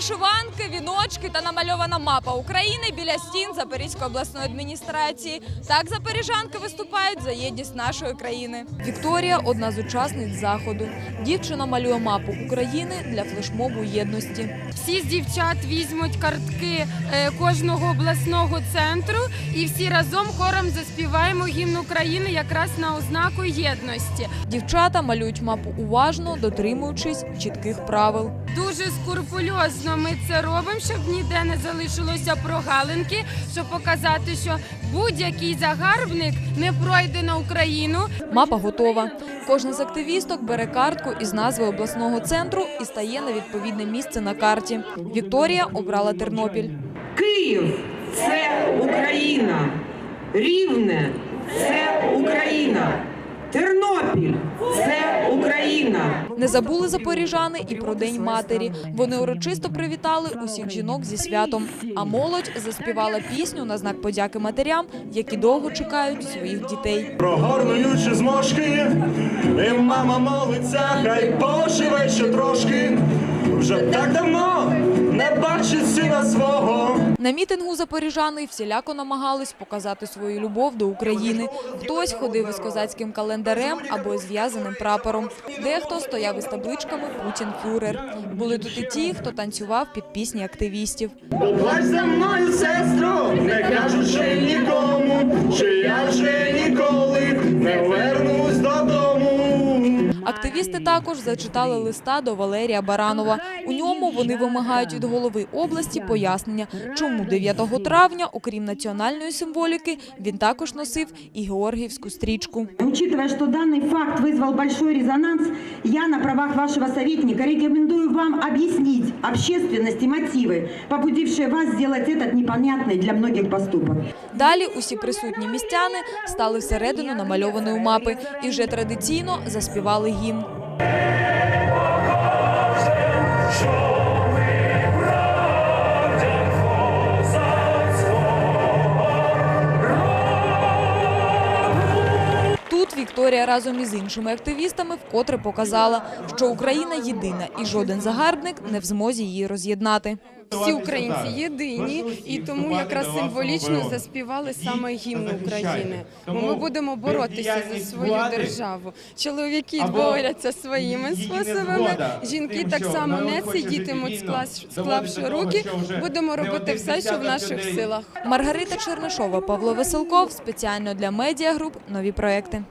вишиванки, віночки та намальована мапа України біля стін Запорізької обласної адміністрації. Так запоріжанки виступають за єдність нашої країни. Вікторія одна з учасниць заходу. Дівчина малює мапу України для флешмобу єдності. Всі з дівчат візьмуть картки е, кожного обласного центру і всі разом хором заспіваємо гімн України якраз на ознаку єдності. Дівчата малюють мапу уважно, дотримуючись чітких правил. Дуже скрупульозно ми це робимо, щоб ніде не залишилося прогалинки, щоб показати, що будь-який загарбник не пройде на Україну. Мапа готова. Кожна з активісток бере картку із назви обласного центру і стає на відповідне місце на карті. Вікторія обрала Тернопіль. Київ це Україна. Рівне це Україна. Тернопіль це Україна. Не забули запоріжани і про День матері. Вони урочисто привітали усіх жінок зі святом. А молодь заспівала пісню на знак подяки матерям, які довго чекають своїх дітей. Прогорнуючи зморшки, і мама молиться, хай поживе ще трошки. Вже так давно не бачить сина свого. На мітингу запоріжани всіляко намагались показати свою любов до України. Хтось ходив із козацьким календарем або із в'язаним прапором. Дехто стояв із табличками Путін фюрер. Були тут і ті, хто танцював під пісні активістів. Поплач за мною, сестру, не кажучи нікому, що я вже ніколи не. Активісти також зачитали листа до Валерія Баранова. У ньому вони вимагають від голови області пояснення, чому 9 травня, окрім національної символіки, він також носив і георгіївську стрічку. Учитывая, что данный факт вызвал большой резонанс, я на правах вашего советника рекомендую вам объяснить общественности мотивы, побудившие вас сделать этот непонятный для многих поступок. Далі усі присутні містяни стали всередину намальованої мапи і вже традиційно заспівали гімн. Вікторія разом із іншими активістами вкотре показала, що Україна єдина і жоден загарбник не в змозі її роз'єднати. Всі українці єдині, і тому якраз символічно заспівали саме гімн України. Бо ми будемо боротися за свою державу. Чоловіки борються своїми способами. Жінки так само не сидітимуть, склавши руки. Будемо робити все, що в наших силах. Маргарита Чернишова, Павло Веселков спеціально для медіагруп нові проекти.